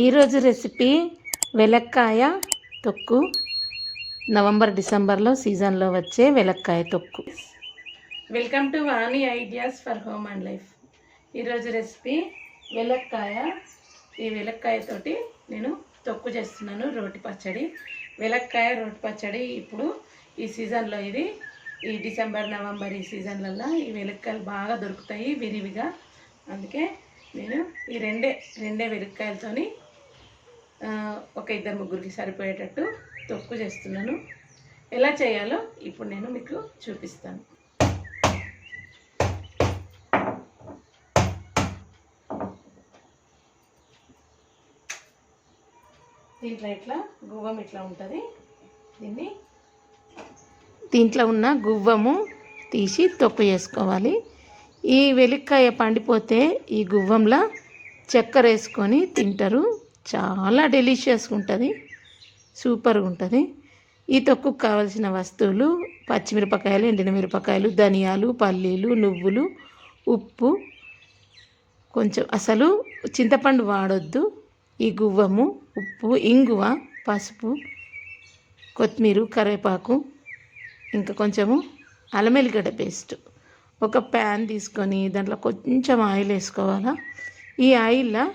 ఈరోజు రెసిపీ వెలక్కాయ తొక్కు. నవంబర్ డిసెంబర్లో సీజన్లో వచ్చే వెలక్కాయ తొక్కు. Welcome to Vani ideas for home and life. ఈరోజు రెసిపీ వెలక్కాయ. ఈ వెలక్కాయతోటి నేను తొక్కు చేస్తున్నాను రోటి పచ్చడి. వెలక్కాయ రోటి పచ్చడి ఇప్పుడు ఈ సీజన్లో ఇది. ఈ డిసెంబర్ నవంబర్ ఈ సీజన్లలో ఈ వెలక్కాయలు బాగా దొరుకుతాయి విరివిగా. అందుకే నేను ఈ రెండే రెండే వెలక్కాయలతోని ఒక ఇద్దరు ముగ్గురికి సరిపోయేటట్టు తొక్కు చేస్తున్నాను. ఎలా చేయాలో ఇప్పుడు నేను మీకు చూపిస్తాను. దీంట్లో ఇట్లా గువ్వం ఇట్లా ఉంటుంది. దీన్ని దీంట్లో ఉన్న గువ్వము తీసి తొక్కు చేసుకోవాలి. ఈ వెలిక్కాయ పండిపోతే ఈ గువ్వంలో చక్కెర వేసుకొని తింటారు. చాలా డెలిషియస్గా ఉంటుంది. సూపర్గా ఉంటుంది. ఈ తొక్కుకు కావలసిన వస్తువులు పచ్చిమిరపకాయలు ఎండిన మిరపకాయలు ధనియాలు పల్లీలు నువ్వులు ఉప్పు కొంచెం అసలు చింతపండు వాడొద్దు. ఈ గువ్వము ఉప్పు ఇంగువ పసుపు కొత్తిమీర కరివేపాకు ఇంకా కొంచెము అల్లమెల్లిగడ్డ పేస్ట్ ఒక ప్యాన్ తీసుకొని దాంట్లో కొంచెం ఆయిల్ వేసుకోవాలా? ఈ ఆయిల్లో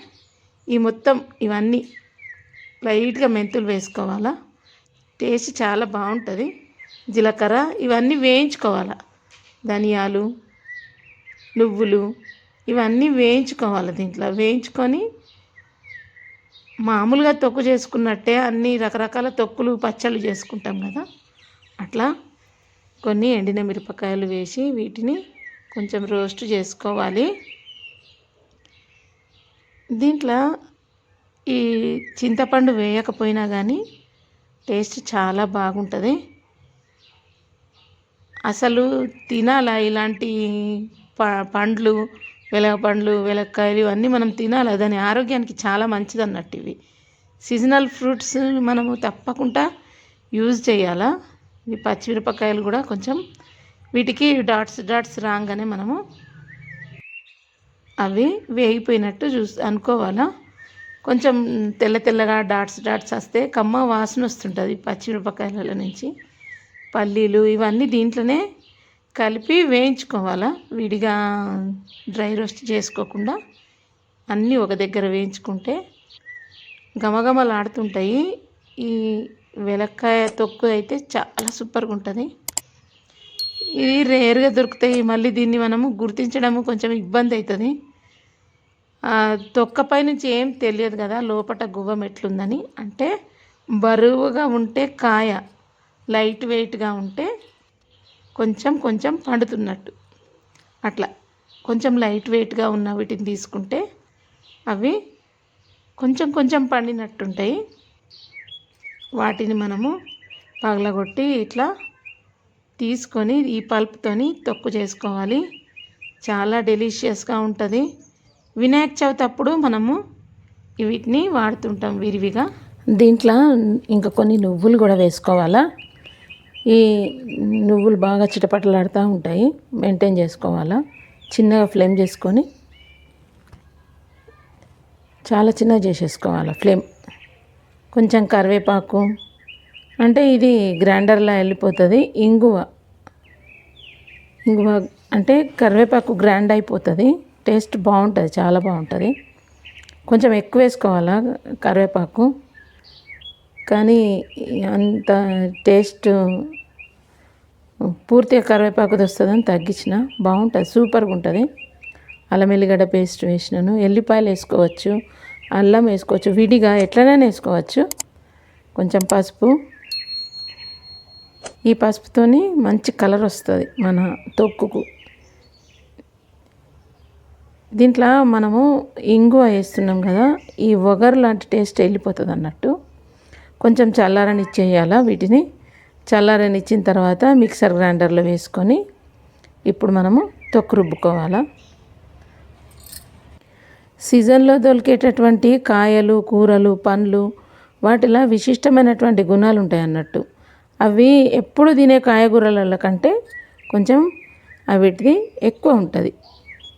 ఈ మొత్తం ఇవన్నీ లైట్గా మెంతులు వేసుకోవాలా? టేస్ట్ చాలా బాగుంటుంది. జీలకర్ర ఇవన్నీ వేయించుకోవాలా? ధనియాలు నువ్వులు ఇవన్నీ వేయించుకోవాలి దీంట్లో? వేయించుకొని మామూలుగా తొక్కు చేసుకున్నట్టే అన్ని రకరకాల తొక్కులు పచ్చళ్ళు చేసుకుంటాం కదా? అట్లా కొన్ని ఎండిన మిరపకాయలు వేసి వీటిని కొంచెం రోస్ట్ చేసుకోవాలి. దీంట్లో ఈ చింతపండు వేయకపోయినా కానీ టేస్ట్ చాలా బాగుంటుంది. అసలు తినాలా ఇలాంటి ప పండ్లు వెలగ పండ్లు వెలక్కాయలు ఇవన్నీ మనం తినాలి? దాని ఆరోగ్యానికి చాలా మంచిది అన్నట్టు ఇవి. సీజనల్ ఫ్రూట్స్ మనము తప్పకుండా యూజ్ చేయాలా? ఈ పచ్చిమిరపకాయలు కూడా కొంచెం వీటికి డాట్స్ డాట్స్ రాగానే మనము అవి వేగిపోయినట్టు చూసి అనుకోవాలా? కొంచెం తెల్ల తెల్లగా డాట్స్ డాట్స్ వస్తే కమ్మ వాసన వస్తుంటుంది పచ్చిమిరపకాయల నుంచి. పల్లీలు ఇవన్నీ దీంట్లోనే కలిపి వేయించుకోవాలా? విడిగా డ్రై రోస్ట్ చేసుకోకుండా అన్నీ ఒక దగ్గర వేయించుకుంటే గమగమలాడుతుంటాయి ఈ వెలక్కాయ తొక్కు అయితే చాలా సూపర్గా ఉంటుంది. ఇది రేర్గా దొరుకుతాయి. మళ్ళీ దీన్ని మనము గుర్తించడము కొంచెం ఇబ్బంది అవుతుంది. తొక్కపై నుంచి ఏం తెలియదు కదా లోపట గువ్వం ఎట్లుందని అంటే బరువుగా ఉంటే కాయ లైట్ వెయిట్గా ఉంటే కొంచెం కొంచెం పండుతున్నట్టు. అట్లా కొంచెం లైట్ వెయిట్గా ఉన్న వీటిని తీసుకుంటే అవి కొంచెం కొంచెం పండినట్టుంటాయి. వాటిని మనము పగలగొట్టి ఇట్లా తీసుకొని ఈ పల్ప్తోని తొక్కు చేసుకోవాలి. చాలా డెలిషియస్గా ఉంటుంది. వినాయక చవితి అప్పుడు మనము వీటిని వాడుతుంటాం విరివిగా. దీంట్లో ఇంకా కొన్ని నువ్వులు కూడా వేసుకోవాలా? ఈ నువ్వులు బాగా చిటపటలాడుతూ ఉంటాయి. మెయింటైన్ చేసుకోవాలా? చిన్నగా ఫ్లేమ్ చేసుకొని చాలా చిన్నగా చేసేసుకోవాలి ఫ్లేమ్? కొంచెం కరివేపాకు. అంటే ఇది గ్రైండర్లో వెళ్ళిపోతుంది. ఇంగువ. ఇంగువ అంటే కరివేపాకు గ్రైండ్ అయిపోతుంది. టేస్ట్ బాగుంటుంది చాలా బాగుంటుంది. కొంచెం ఎక్కువ వేసుకోవాలా కరివేపాకు? కానీ అంత టేస్ట్ పూర్తిగా కరివేపాకుది వస్తుందని తగ్గించిన. బాగుంటుంది సూపర్గా ఉంటుంది. అల్లం ఎల్లిగడ్డ పేస్ట్ వేసినాను. ఎల్లిపాయలు వేసుకోవచ్చు అల్లం వేసుకోవచ్చు విడిగా ఎట్లనైనా వేసుకోవచ్చు. కొంచెం పసుపు. ఈ పసుపుతోని మంచి కలర్ వస్తుంది మన తొక్కుకు. దీంట్లో మనము ఇంగువ వేస్తున్నాం కదా ఈ ఒగరు లాంటి టేస్ట్ వెళ్ళిపోతుంది అన్నట్టు కొంచెం చల్లారని ఇచ్చేయాలా వీటిని? చల్లారని ఇచ్చిన తర్వాత మిక్సర్ గ్రైండర్లో వేసుకొని ఇప్పుడు మనము తొక్కు రుబ్బుకోవాలా. సీజన్లో దొరికేటటువంటి కాయలు కూరలు పండ్లు వాటిలో విశిష్టమైనటువంటి గుణాలు ఉంటాయి అన్నట్టు అవి ఎప్పుడు తినే కాయగూరల కంటే కొంచెం వీటిది ఎక్కువ ఉంటుంది.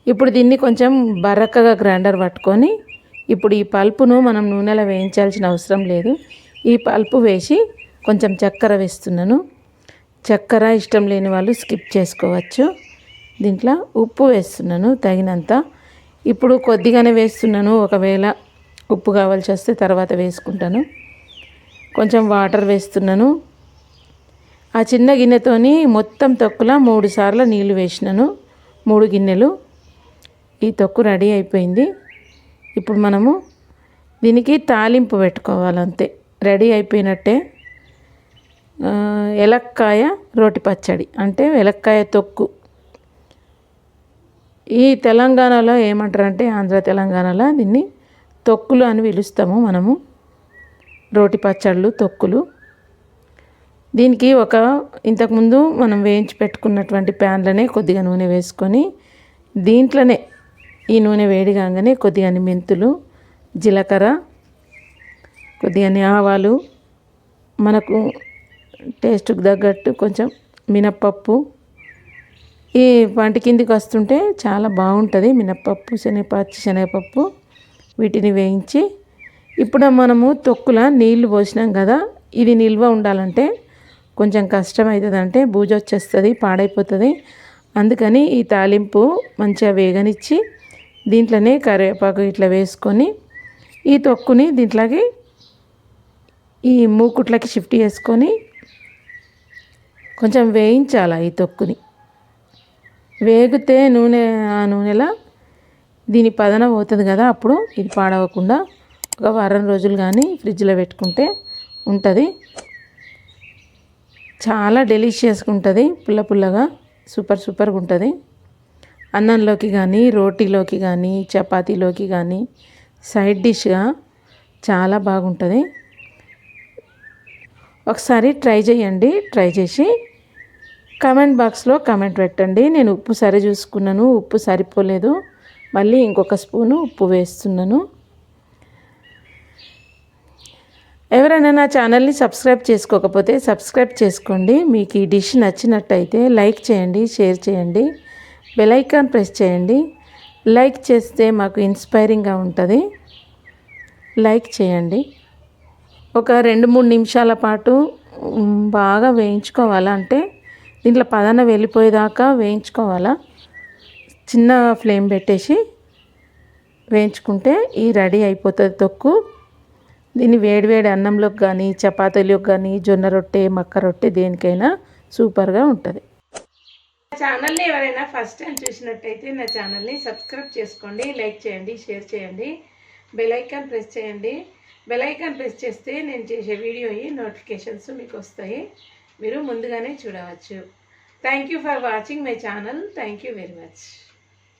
ఇప్పుడు దీన్ని కొంచెం బరక్కగా గ్రైండర్ పట్టుకొని ఇప్పుడు ఈ పల్పును మనం నూనెలో వేయించాల్సిన అవసరం లేదు. ఈ పల్పు వేసి కొంచెం చక్కెర వేస్తున్నాను. చక్కెర ఇష్టం లేని వాళ్ళు స్కిప్ చేసుకోవచ్చు. దీంట్లో ఉప్పు వేస్తున్నాను తగినంత. ఇప్పుడు కొద్దిగానే వేస్తున్నాను. ఒకవేళ ఉప్పు కావాల్సి వస్తే తర్వాత వేసుకుంటాను. కొంచెం వాటర్ వేస్తున్నాను. ఆ చిన్న గిన్నెతోని మొత్తం తొక్కులా మూడు సార్లు నీళ్ళు వేసినాను. మూడు గిన్నెలు. ఈ తొక్కు రెడీ అయిపోయింది. ఇప్పుడు మనము దీనికి తాలింపు పెట్టుకోవాలంతే. రెడీ అయిపోయినట్టే. ఎలక్కాయ రోటి పచ్చడి అంటే ఎలక్కాయ తొక్కు. ఈ తెలంగాణలో ఏమంటారంటే ఆంధ్ర తెలంగాణలో దీన్ని తొక్కులు అని పిలుస్తాము మనము. రోటి పచ్చళ్ళు తొక్కులు. దీనికి ఒక ఇంతకుముందు మనం వేయించి పెట్టుకున్నటువంటి ప్యాన్లనే కొద్దిగా నూనె వేసుకొని దీంట్లోనే ఈ నూనె వేడి కాగానే కొద్దిగా మెంతులు జీలకర్ర కొద్దిగా ఆవాలు మనకు టేస్ట్కి తగ్గట్టు కొంచెం మినప్పప్పు. ఈ వంట కిందికి వస్తుంటే చాలా బాగుంటుంది మినప్పప్పు శనగపచ్చి శనగపప్పు వీటిని వేయించి. ఇప్పుడు మనము తొక్కుల నీళ్ళు పోసినాం కదా ఇది నిల్వ ఉండాలంటే కొంచెం కష్టం అవుతుంది అంటే బూజ వచ్చేస్తుంది పాడైపోతుంది. అందుకని ఈ తాలింపు మంచిగా వేగనిచ్చి దీంట్లోనే కరివేపాకు ఇట్లా వేసుకొని ఈ తొక్కుని దీంట్లోకి ఈ మూకుట్లకి షిఫ్ట్ చేసుకొని కొంచెం వేయించాలి ఈ తొక్కుని. వేగితే నూనె ఆ నూనెలో దీని పదన పోతుంది కదా అప్పుడు ఇది పాడవకుండా ఒక వారం రోజులు కానీ ఫ్రిడ్జ్లో పెట్టుకుంటే ఉంటుంది. చాలా డెలిషియస్గా ఉంటుంది పుల్ల పుల్లగా సూపర్ సూపర్గా ఉంటుంది. అన్నంలోకి కానీ రోటీలోకి కానీ చపాతీలోకి కానీ సైడ్ డిష్గా చాలా బాగుంటుంది. ఒకసారి ట్రై చేయండి ట్రై చేసి కమెంట్ బాక్స్లో కమెంట్ పెట్టండి. నేను ఉప్పు సరి చూసుకున్నాను ఉప్పు సరిపోలేదు. మళ్ళీ ఇంకొక స్పూను ఉప్పు వేస్తున్నాను. ఎవరైనా నా ఛానల్ని సబ్స్క్రైబ్ చేసుకోకపోతే సబ్స్క్రైబ్ చేసుకోండి. మీకు ఈ డిష్ నచ్చినట్టయితే లైక్ చేయండి షేర్ చేయండి. బెల్ ఐకాన్ ప్రెస్ చేయండి. లైక్ చేస్తే మాకు ఇన్స్పైరింగ్గా ఉంటుంది. లైక్ చేయండి. ఒక రెండు మూడు నిమిషాల పాటు బాగా వేయించుకోవాలా అంటే దీంట్లో పదన వెళ్ళిపోయేదాకా వేయించుకోవాలా? చిన్న ఫ్లేమ్ పెట్టేసి వేయించుకుంటే ఈ రెడీ అయిపోతుంది తొక్కు. దీన్ని వేడివేడి అన్నంలోకి కానీ చపాతీలోకి కానీ జొన్న రొట్టె మక్క రొట్టె దేనికైనా సూపర్గా ఉంటుంది. ఛానల్ని ఎవరైనా ఫస్ట్ టైం చూసినట్టయితే నా ఛానల్ని సబ్స్క్రైబ్ చేసుకోండి లైక్ చేయండి షేర్ చేయండి బెలైకాన్ ప్రెస్ చేయండి. బెలైకాన్ ప్రెస్ చేస్తే నేను చేసే వీడియో నోటిఫికేషన్స్ మీకు వస్తాయి. మీరు ముందుగానే చూడవచ్చు. Thank you for watching my channel thank you very much